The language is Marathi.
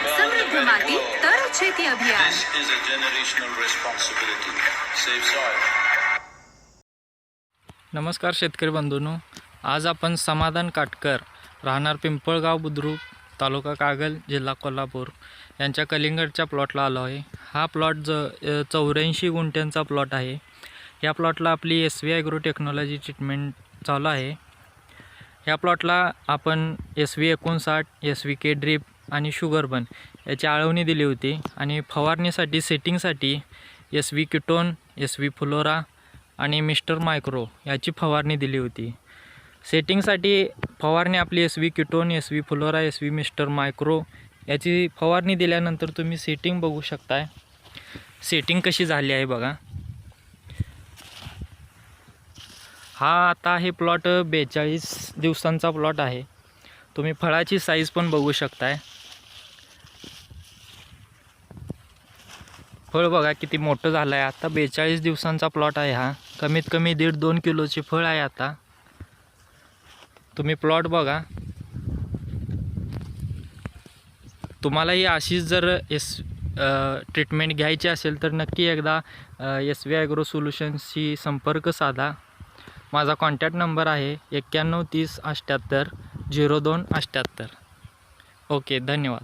સમૃદ્ધ માટી તર છેતી અભિયાન This is a generational responsibility. Save soil. नमस्कार शेतकरी बंधूंनो आज आपण समाधान काटकर राहणार पिंपळगाव बुद्रुक तालुका कागल जिल्हा कोल्हापूर यांच्या कलिंगडच्या प्लॉटला आलो आहे हा प्लॉट ज चौऱ्याऐंशी गुंठ्यांचा प्लॉट आहे या प्लॉटला आपली S V agro technology treatment चालू आहे ह्या प्लॉटला आपण एस व्ही एकोणसाठ एस व्ही के ड्रीप आणि शुगर बन याची आळवणी दिली होती. आणि फवारणीसाठी सेटिंगसाठी एस व्ही किटोन एस व्ही फ्लोरा आणि मिस्टर मायक्रो याची फवारणी दिली होती. सेटिंगसाठी फवारणी आपली S V ketone S V flora S V mister micro याची फवारणी दिल्यानंतर तुम्ही सेटिंग बघू शकताय. सेटिंग कशी झाली आहे बघा. हा आता हे प्लॉट बेचाळीस दिवसांचा प्लॉट आहे. तुम्ही फळाची साईज पण बघू शकताय. फळ बघा किती मोठं झालं आहे आता बेचाळीस दिवसांचा प्लॉट आहे हा. कमीत कमी दीड दोन किलोची फळ आहे आता. तुम्ही प्लॉट बघा. तुम्हालाही अशीच जर एस ट्रीटमेंट घ्यायची असेल तर नक्की एकदा एस व्ही ॲग्रो सोल्युशन्सशी संपर्क साधा. माझा कॉन्टॅक्ट नंबर आहे एक्क्याण्णव तीस अठ्ठ्याहत्तर झिरो दोन अठ्ठ्याहत्तर ओके धन्यवाद.